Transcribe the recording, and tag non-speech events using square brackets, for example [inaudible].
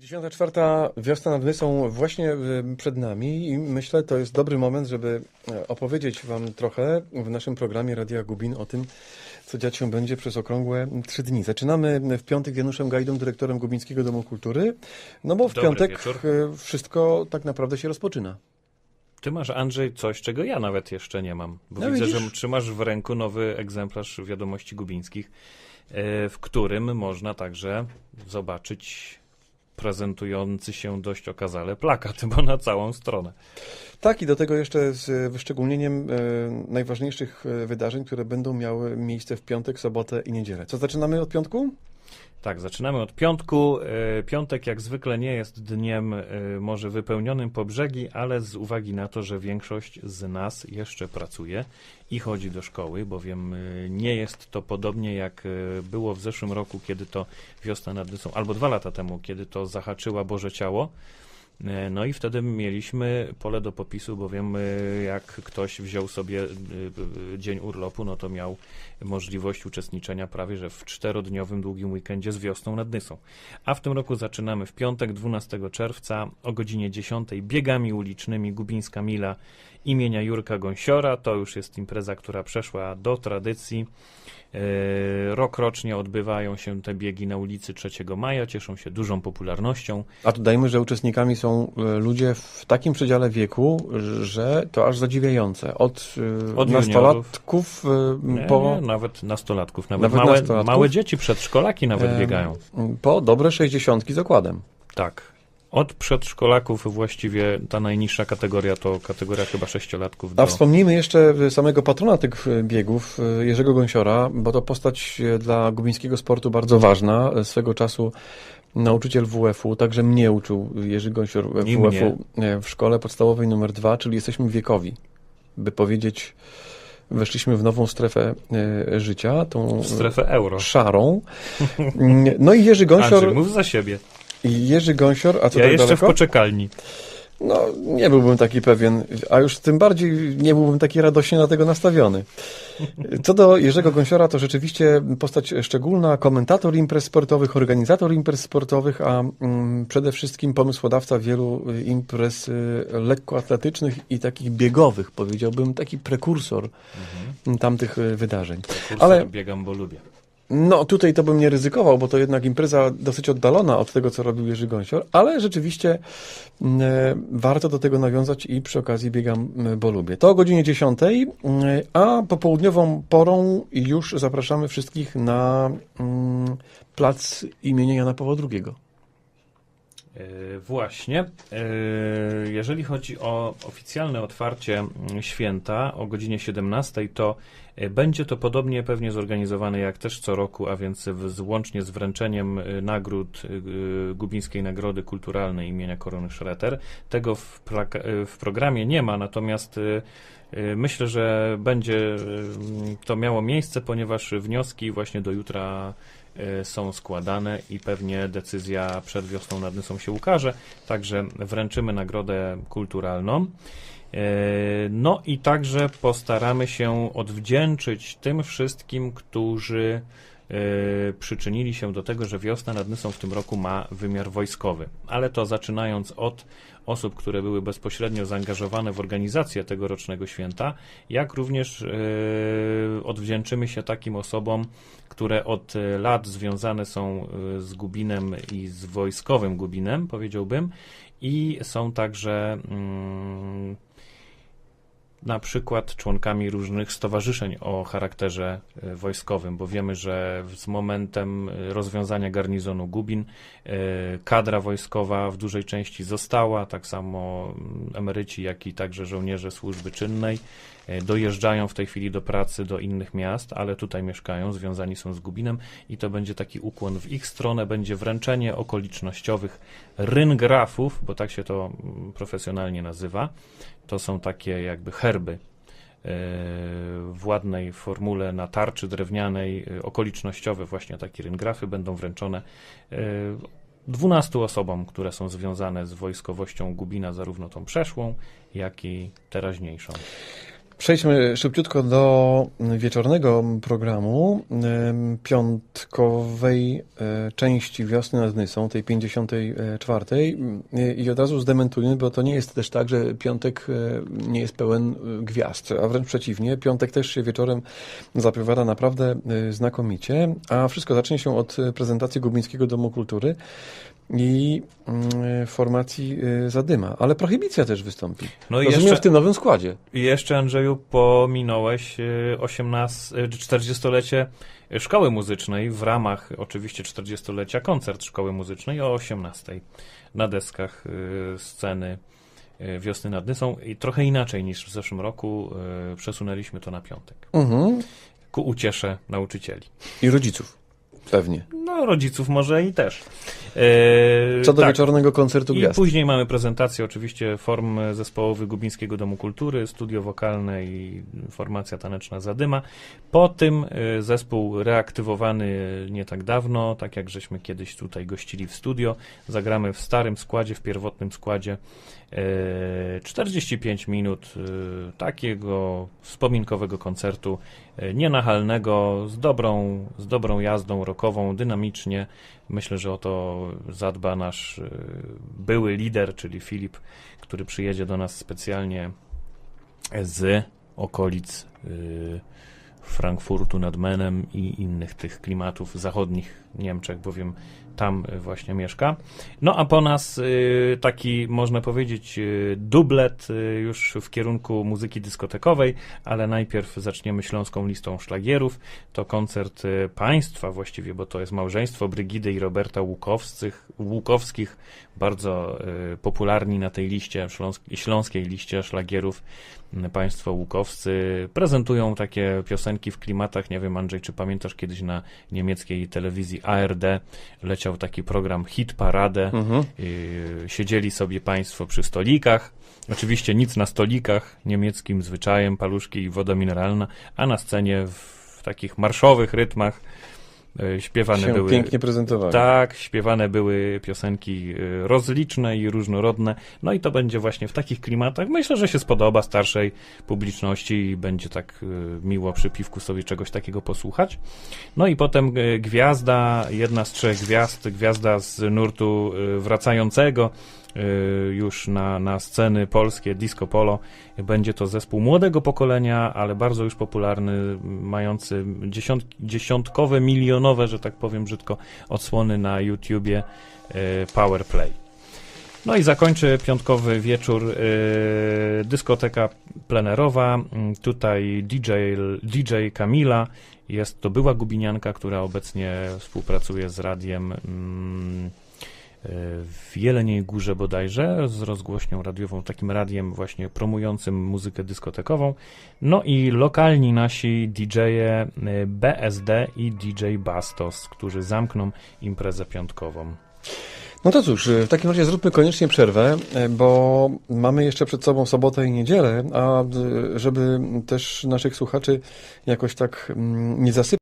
54. wiosna nad Wysą właśnie y, przed nami i myślę, to jest dobry moment, żeby e, opowiedzieć Wam trochę w naszym programie Radia Gubin o tym, co dziać się będzie przez okrągłe trzy dni. Zaczynamy w piątek z Januszem Gajdą, dyrektorem Gubińskiego Domu Kultury, no bo w Dobry piątek wieczór. y, wszystko tak naprawdę się rozpoczyna. Ty masz, Andrzej, coś, czego ja nawet jeszcze nie mam. Bo No widzę, widzisz? że trzymasz w ręku nowy egzemplarz wiadomości gubińskich, e, w którym można także zobaczyć prezentujący się dość okazale plakat, bo na całą stronę. Tak, i do tego jeszcze z wyszczególnieniem e, najważniejszych e, wydarzeń, które będą miały miejsce w piątek, sobotę i niedzielę. Co zaczynamy od piątku? Tak, zaczynamy od piątku. E, Piątek jak zwykle nie jest dniem e, może wypełnionym po brzegi, ale z uwagi na to, że większość z nas jeszcze pracuje i chodzi do szkoły, bowiem e, nie jest to podobnie jak było w zeszłym roku, kiedy to wiosna nad Dysą, albo dwa lata temu, kiedy to zahaczyła Boże Ciało. E, No i wtedy mieliśmy pole do popisu, bowiem e, jak ktoś wziął sobie e, dzień urlopu, no to miał możliwość uczestniczenia prawie że w czterodniowym długim weekendzie z wiosną nad Nysą. A w tym roku zaczynamy w piątek 12 czerwca o godzinie 10 biegami ulicznymi Gubińska Mila imienia Jurka Gąsiora. To już jest impreza, która przeszła do tradycji. E, Rokrocznie odbywają się te biegi na ulicy 3 Maja, cieszą się dużą popularnością. A dodajmy, że uczestnikami są e, ludzie w takim przedziale wieku, że to aż zadziwiające. Od, e, Od nastolatków e, Nie, po, nie, nawet nastolatków, nawet, Nawet małe, nastolatków? małe dzieci, przedszkolaki nawet biegają. po dobre 60 z okładem. Tak. Od przedszkolaków właściwie ta najniższa kategoria to kategoria chyba sześciolatków. A Do... wspomnijmy jeszcze samego patrona tych e, biegów, e, Jerzego Gąsiora, bo to postać dla gubińskiego sportu bardzo ważna. Swego czasu nauczyciel WF-u, także mnie uczył Jerzy Gąsior WF-u w szkole podstawowej numer dwa, czyli jesteśmy wiekowi, by powiedzieć, weszliśmy w nową strefę życia, tą W strefę euro. szarą. [laughs] No i Jerzy Gąsior, Andrzej, mów za siebie. Jerzy Gąsior, a co ja tak jeszcze daleko? w poczekalni. No, nie byłbym taki pewien, a już tym bardziej nie byłbym taki radośnie na tego nastawiony. Co do Jerzego Gąsiora, to rzeczywiście postać szczególna, komentator imprez sportowych, organizator imprez sportowych, a mm, przede wszystkim pomysłodawca wielu y, imprez y, lekkoatletycznych i takich biegowych, powiedziałbym, taki prekursor Mhm. tamtych y, wydarzeń. Kursor Ale- biegam, bo lubię. No, tutaj to bym nie ryzykował, bo to jednak impreza dosyć oddalona od tego, co robił Jerzy Gąsior, ale rzeczywiście mm, e, warto do tego nawiązać i przy okazji biegam, bo lubię. To o godzinie 10, mm, a popołudniową porą już zapraszamy wszystkich na mm, plac imienia Jana Pawła II. E, Właśnie. E, Jeżeli chodzi o oficjalne otwarcie mm, święta o godzinie 17, to e, będzie to podobnie pewnie zorganizowane jak też co roku, a więc w, z- wręczeniem nagród Gubińskiej Nagrody Kulturalnej imienia Korony Schreter. Tego w, w programie nie ma, natomiast myślę, że będzie to miało miejsce, ponieważ wnioski właśnie do jutra są składane i pewnie decyzja przed wiosną nad Nysą się ukaże, także wręczymy nagrodę kulturalną. E, No i także postaramy się odwdzięczyć tym wszystkim, którzy przyczynili się do tego, że wiosna nad Nysą w tym roku ma wymiar wojskowy. Ale to zaczynając od osób, które były bezpośrednio zaangażowane w organizację tegorocznego święta, jak również e, odwdzięczymy się takim osobom, które od e, lat związane są e, z Gubinem i z wojskowym Gubinem, powiedziałbym, i są także mm, na przykład członkami różnych stowarzyszeń o charakterze e, wojskowym, bo wiemy, że z momentem e, rozwiązania garnizonu Gubin e, kadra wojskowa w dużej części została, tak samo mm, emeryci, jak i także żołnierze służby czynnej dojeżdżają w tej chwili do pracy do innych miast, ale tutaj mieszkają, związani są z Gubinem i to będzie taki ukłon w ich stronę, będzie wręczenie okolicznościowych ryngrafów, bo tak się to mm, profesjonalnie nazywa. To są takie jakby herby e, w ładnej formule na tarczy drewnianej, e, okolicznościowe właśnie takie ryngrafy będą wręczone e, 12 osobom, które są związane z wojskowością Gubina, zarówno tą przeszłą, jak i teraźniejszą. Przejdźmy szybciutko do wieczornego programu piątkowej e, części Wiosny nad Nysą, tej 54. I- od razu zdementujmy, bo to nie jest też tak, że piątek e, nie jest pełen e, gwiazd, a wręcz przeciwnie. Piątek też się wieczorem zapowiada naprawdę znakomicie, a wszystko zacznie się od prezentacji Gubińskiego Domu Kultury i mm, formacji e, Zadyma. Ale Prohibicja też wystąpi. No i Rozumiem jeszcze, w tym nowym składzie. i jeszcze, Andrzeju, pominąłeś y, 18, y, 40-lecie Szkoły Muzycznej w ramach oczywiście 40-lecia koncert Szkoły Muzycznej o 18 na deskach y, sceny y, Wiosny nad Nysą i trochę inaczej niż w zeszłym roku y, przesunęliśmy to na piątek. Mhm. Ku uciesze nauczycieli. I rodziców. Pewnie. No, rodziców może i też. E, Co do tak. wieczornego koncertu I gwiazd. później mamy prezentację oczywiście form zespołowych Gubińskiego Domu Kultury, studio wokalne i formacja taneczna Zadyma. Po tym e, zespół reaktywowany nie tak dawno, tak jak żeśmy kiedyś tutaj gościli w studio. Zagramy w starym składzie, w pierwotnym składzie 45 minut e, takiego wspominkowego koncertu, e, nienachalnego, z dobrą, z dobrą jazdą rockową, dynamicznie. Myślę, że o to zadba nasz e, były lider, czyli Filip, który przyjedzie do nas specjalnie z okolic Frankfurtu nad Menem i innych tych klimatów zachodnich Niemczech, bowiem tam y, właśnie mieszka. No a po nas y, taki, można powiedzieć, y, dublet już w kierunku muzyki dyskotekowej, ale najpierw zaczniemy śląską listą szlagierów. To koncert państwa właściwie, bo to jest małżeństwo Brygidy i Roberta Łukowskich, Łukowskich, bardzo popularni na tej liście, śląsk- śląskiej liście szlagierów. Państwo Łukowscy prezentują takie piosenki w klimatach, nie wiem Andrzej, czy pamiętasz kiedyś na niemieckiej telewizji ARD leciał taki program Hit Paradę. Mhm. Siedzieli sobie państwo przy stolikach. Oczywiście nic na stolikach, niemieckim zwyczajem, paluszki i woda mineralna, a na scenie w, takich marszowych rytmach śpiewane Się były. pięknie. Tak, śpiewane były piosenki y, rozliczne i różnorodne. No i to będzie właśnie w takich klimatach. Myślę, że się spodoba starszej publiczności i będzie tak y, miło przy piwku sobie czegoś takiego posłuchać. No i potem gwiazda, jedna z trzech gwiazd, gwiazda z nurtu wracającego już na, na sceny polskie, disco polo. Będzie to zespół młodego pokolenia, ale bardzo już popularny, mający dziesiąt, dziesiątkowe, milionowe, że tak powiem brzydko, odsłony na YouTubie y, Powerplay. No i zakończy piątkowy wieczór y, dyskoteka plenerowa. Mm, Tutaj DJ, DJ Kamila. Jest to była gubinianka, która obecnie współpracuje z radiem mm, y, w Jeleniej Górze bodajże, z rozgłośnią radiową, takim radiem właśnie promującym muzykę dyskotekową. No i lokalni nasi DJ-e y, BSD i DJ Bastos, którzy zamkną imprezę piątkową. No to cóż, w takim razie zróbmy koniecznie przerwę, e, bo mamy jeszcze przed sobą sobotę i niedzielę, a e, żeby też naszych słuchaczy jakoś tak mm, nie zasypać,